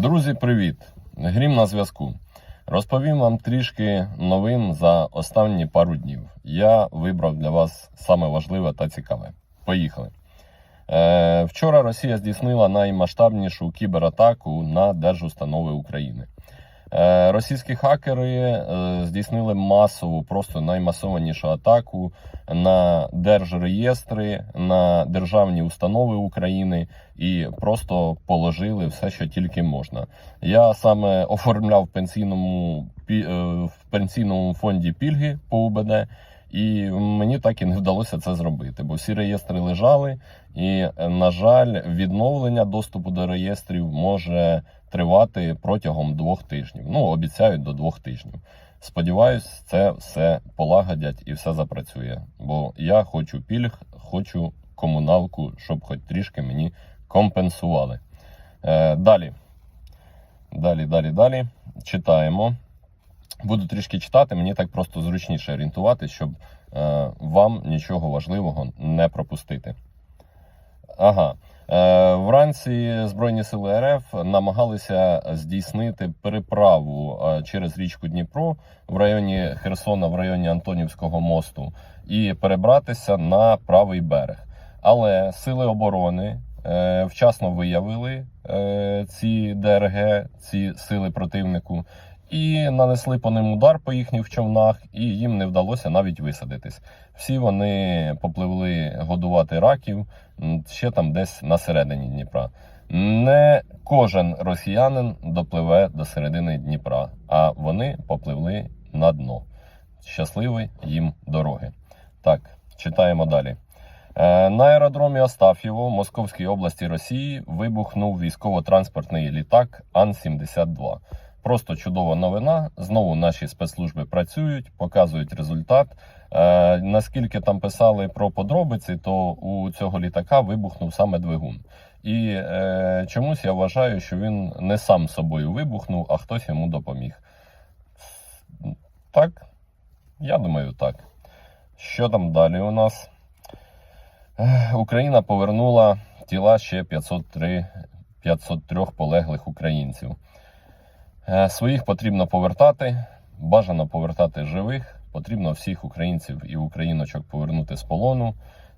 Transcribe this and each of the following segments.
Друзі, привіт! Грім на зв'язку. Розповім вам трішки новин за останні пару днів. Я вибрав для вас саме важливе та цікаве. Поїхали. Е, вчора Росія здійснила наймасштабнішу кібератаку на держустанови України. Е, російські хакери е, здійснили масову, просто наймасованішу атаку на держреєстри, на державні установи України і просто положили все, що тільки можна. Я саме оформляв в пенсійному е, в пенсійному фонді пільги по УБД. І мені так і не вдалося це зробити, бо всі реєстри лежали, і, е, на жаль, відновлення доступу до реєстрів може тривати протягом двох тижнів. Ну, обіцяють до двох тижнів. Сподіваюсь, це все полагодять і все запрацює. Бо я хочу пільг, хочу комуналку, щоб хоч трішки мені компенсували. Е, далі. Далі, далі, далі. Читаємо. Буду трішки читати, мені так просто зручніше орієнтувати, щоб е, вам нічого важливого не пропустити. Ага. Е, вранці Збройні сили РФ намагалися здійснити переправу е, через річку Дніпро в районі Херсона, в районі Антонівського мосту, і перебратися на правий берег. Але сили оборони е, вчасно виявили ці ДРГ, ці сили противнику, і нанесли по ним удар по їхніх човнах, і їм не вдалося навіть висадитись. Всі вони попливли годувати раків ще там десь на середині Дніпра. Не кожен росіянин допливе до середини Дніпра, а вони попливли на дно. Щасливої їм дороги. Так, читаємо далі. Е, На аеродромі Остаф'єво Московській області Росії вибухнув військово-транспортний літак Ан-72. Просто чудова новина. Знову наші спецслужби працюють, показують результат. Е, наскільки там писали про подробиці, то у цього літака вибухнув саме двигун. І е, чомусь я вважаю, що він не сам собою вибухнув, а хтось йому допоміг. Так, я думаю, так. Що там далі у нас? Ех, Україна повернула тіла ще 503, 503 полеглих українців. Е, Своїх потрібно повертати, бажано повертати живих. Потрібно всіх українців і україночок повернути з полону.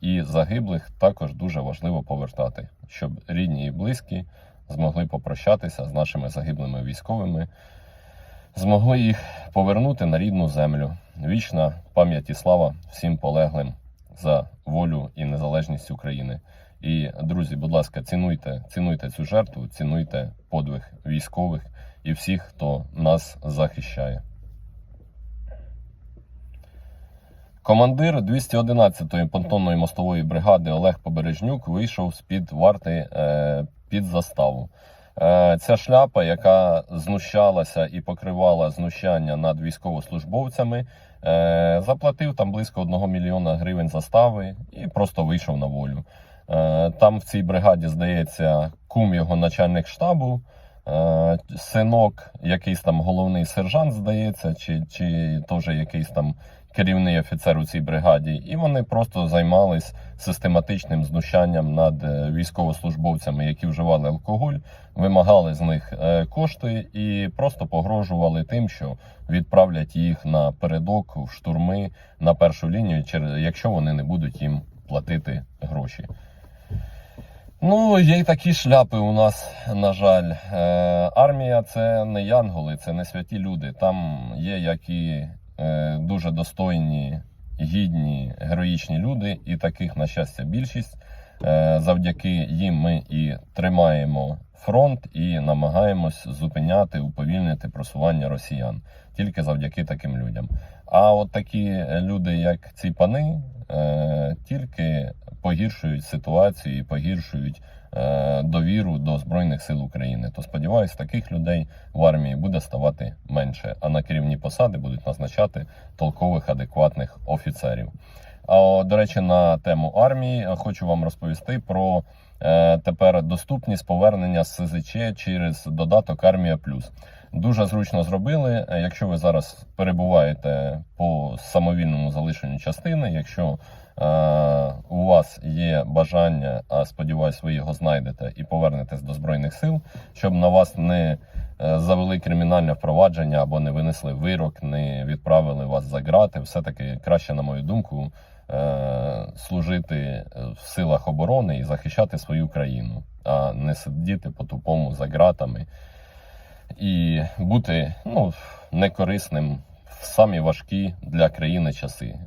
І загиблих також дуже важливо повертати, щоб рідні і близькі змогли попрощатися з нашими загиблими військовими, змогли їх повернути на рідну землю. Вічна пам'ять і слава всім полеглим за волю і незалежність України. І друзі, будь ласка, цінуйте, цінуйте цю жертву, цінуйте подвиг військових і всіх, хто нас захищає. Командир 211-ї понтонної мостової бригади Олег Побережнюк вийшов з-під варти е, під заставу. Е, ця шляпа, яка знущалася і покривала знущання над військовослужбовцями, е, заплатив там близько 1 мільйона гривень застави і просто вийшов на волю. Е, там в цій бригаді, здається, кум його начальник штабу, синок, якийсь там головний сержант, здається, чи, чи теж якийсь там керівний офіцер у цій бригаді, і вони просто займались систематичним знущанням над е, військовослужбовцями, які вживали алкоголь, вимагали з них е, кошти і просто погрожували тим, що відправлять їх на передок в штурми на першу лінію, якщо вони не будуть їм платити гроші. Ну, є й такі шляпи у нас, на жаль. Е, армія це не янголи, це не святі люди. Там є як і е, дуже достойні, гідні, героїчні люди, і таких, на щастя, більшість. Е, завдяки їм ми і тримаємо фронт і намагаємось зупиняти, уповільнити просування росіян тільки завдяки таким людям. А от такі люди, як ці пани, е, тільки погіршують ситуацію і погіршують е, довіру до Збройних сил України. То сподіваюсь, таких людей в армії буде ставати менше, а на керівні посади будуть назначати толкових, адекватних офіцерів. А до речі, на тему армії е, хочу вам розповісти про е, тепер доступність повернення з СЗЧ через додаток Армія Плюс. Дуже зручно зробили. Е, Якщо ви зараз перебуваєте по самовільному залишенню частини, якщо е, у вас є бажання, а сподіваюсь, ви його знайдете і повернетесь до Збройних сил, щоб на вас не е, завели кримінальне впровадження або не винесли вирок, не відправили вас за ґрати, все-таки краще, на мою думку, е, служити в силах оборони і захищати свою країну, а не сидіти по-тупому за ґратами і бути ну, некорисним в самі важкі для країни часи. Е,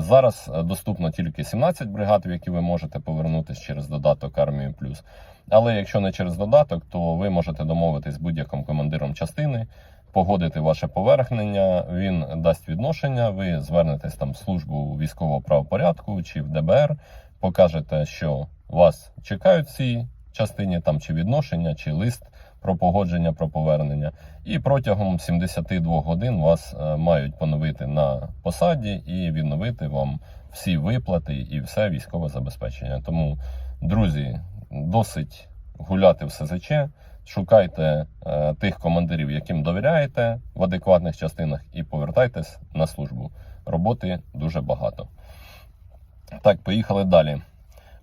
зараз доступно тільки 17 бригад, в які ви можете повернутися через додаток Армію Плюс. Але якщо не через додаток, то ви можете домовитись з будь-яким командиром частини, погодити ваше повернення, він дасть відношення, ви звернетесь там в службу військового правопорядку чи в ДБР, покажете, що вас чекають в цій частині, там чи відношення, чи лист про погодження про повернення. І протягом 72 годин вас е, мають поновити на посаді і відновити вам всі виплати і все військове забезпечення. Тому, друзі, досить гуляти в СЗЧ. Шукайте е, тих командирів, яким довіряєте в адекватних частинах, і повертайтесь на службу. Роботи дуже багато. Так, поїхали далі.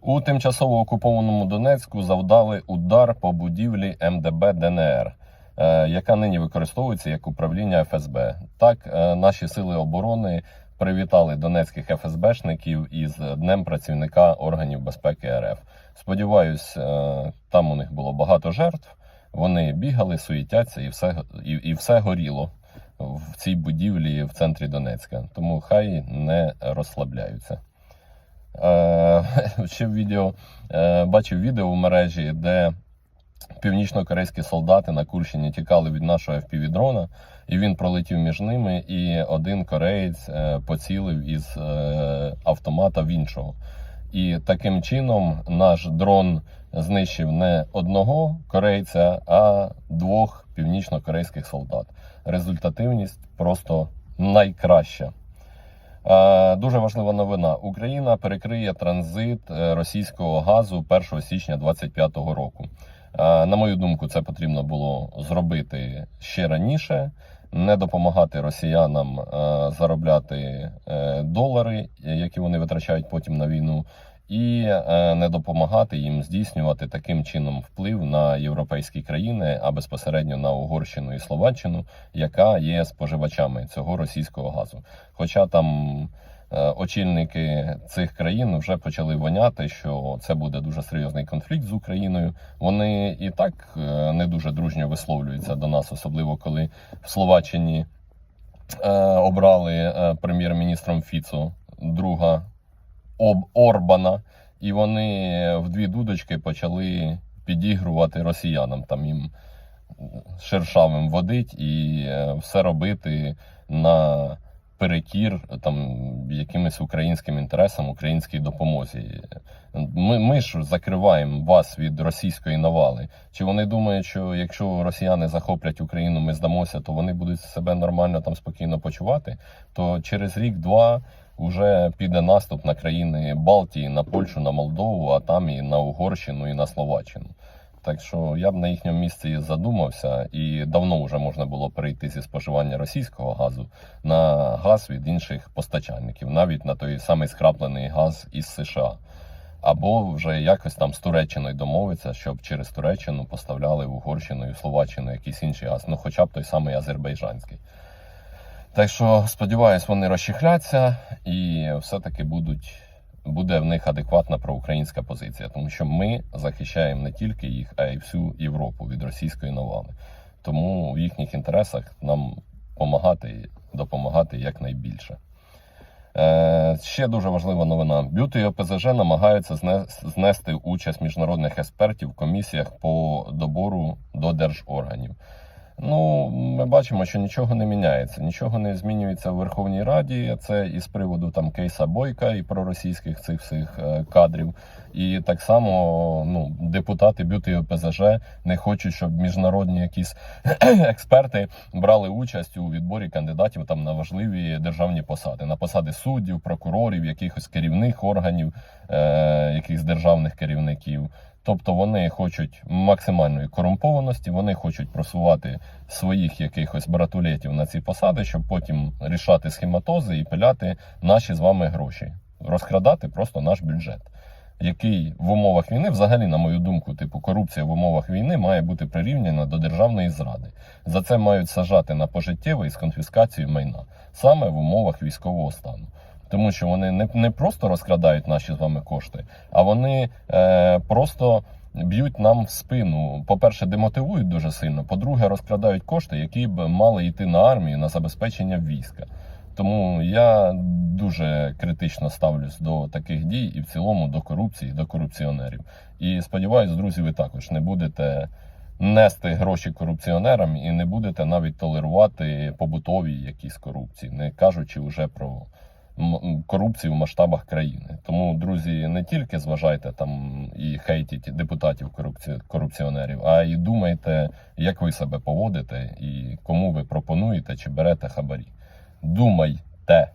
У тимчасово окупованому Донецьку завдали удар по будівлі МДБ ДНР, е, яка нині використовується як управління ФСБ. Так, е, наші сили оборони привітали донецьких ФСБшників із Днем працівника органів безпеки РФ. Сподіваюсь, е, там у них було багато жертв. Вони бігали, суїтяться, і все, і, і все горіло в цій будівлі в центрі Донецька. Тому хай не розслабляються. Ще відео е, бачив відео в мережі, де північно-корейські солдати на Курщині тікали від нашого FPV-дрона, і він пролетів між ними, і один кореєць е, поцілив із е, автомата в іншого. І таким чином наш дрон знищив не одного корейця, а двох північно-корейських солдат. Результативність просто найкраща. Е, Дуже важлива новина. Україна перекриє транзит е, російського газу 1 січня 2025 року. Е, На мою думку, це потрібно було зробити ще раніше, не допомагати росіянам заробляти долари, які вони витрачають потім на війну, і е, не допомагати їм здійснювати таким чином вплив на європейські країни, а безпосередньо на Угорщину і Словаччину, яка є споживачами цього російського газу. Хоча там е, очільники цих країн вже почали воняти, що це буде дуже серйозний конфлікт з Україною. Вони і так е, не дуже дружньо висловлюються до нас, особливо коли в Словаччині обрали прем'єр-міністром Фіцо друга об Орбана, і вони в дві дудочки почали підігрувати росіянам, там їм шершавим водить і е, все робити на перекір там якимось українським інтересам, українській допомозі. Ми, ми ж закриваємо вас від російської навали. Чи вони думають, що якщо росіяни захоплять Україну, ми здамося, то вони будуть себе нормально там спокійно почувати? То через рік-два вже піде наступ на країни Балтії, на Польщу, на Молдову, а там і на Угорщину, і на Словаччину. Так що я б на їхньому місці задумався, і давно вже можна було перейти зі споживання російського газу на газ від інших постачальників, навіть на той самий скраплений газ із США. Або вже якось там з Туреччиною домовитися, щоб через Туреччину поставляли в Угорщину і в Словаччину якийсь інший газ, ну хоча б той самий азербайджанський. Так що сподіваюсь, вони розчехляться і все-таки будуть, буде в них адекватна проукраїнська позиція, тому що ми захищаємо не тільки їх, а й всю Європу від російської навали. Тому в їхніх інтересах нам допомагати, допомагати якнайбільше. Е, ще дуже важлива новина. Бюти і ОПЗЖ намагаються знести участь міжнародних експертів в комісіях по добору до держорганів. Ну, ми бачимо, що нічого не міняється, нічого не змінюється в Верховній Раді. Це із приводу там кейса Бойка і проросійських цих всіх е, кадрів. І так само ну, депутати бюти ОПЗЖ не хочуть, щоб міжнародні якісь експерти брали участь у відборі кандидатів там на важливі державні посади, на посади суддів, прокурорів, якихось керівних органів, е, якихось державних керівників. Тобто вони хочуть максимальної корумпованості, вони хочуть просувати своїх якихось братулетів на ці посади, щоб потім рішати схематози і пиляти наші з вами гроші, розкрадати просто наш бюджет, який в умовах війни, взагалі, на мою думку, типу корупція в умовах війни має бути прирівняна до державної зради. За це мають сажати на пожиттєво із конфіскацією майна саме в умовах військового стану. Тому що вони не, не просто розкрадають наші з вами кошти, а вони е, просто б'ють нам в спину. По-перше, демотивують дуже сильно. По-друге, розкрадають кошти, які б мали йти на армію на забезпечення війська. Тому я дуже критично ставлюсь до таких дій і в цілому до корупції, до корупціонерів. І сподіваюсь, друзі, ви також не будете нести гроші корупціонерам і не будете навіть толерувати побутові якісь корупції, не кажучи вже про корупцію в масштабах країни. Тому, друзі, не тільки зважайте там і хейтіть депутатів корупціонерів, а і думайте, як ви себе поводите і кому ви пропонуєте чи берете хабарі. Думайте.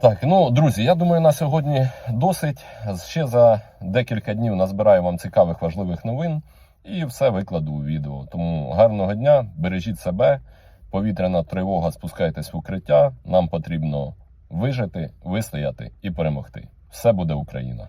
Так, ну друзі, я думаю, на сьогодні досить. Ще за декілька днів назбираю вам цікавих важливих новин і все викладу у відео. Тому гарного дня, бережіть себе. Повітряна тривога, спускайтесь в укриття. Нам потрібно вижити, вистояти і перемогти. Все буде Україна.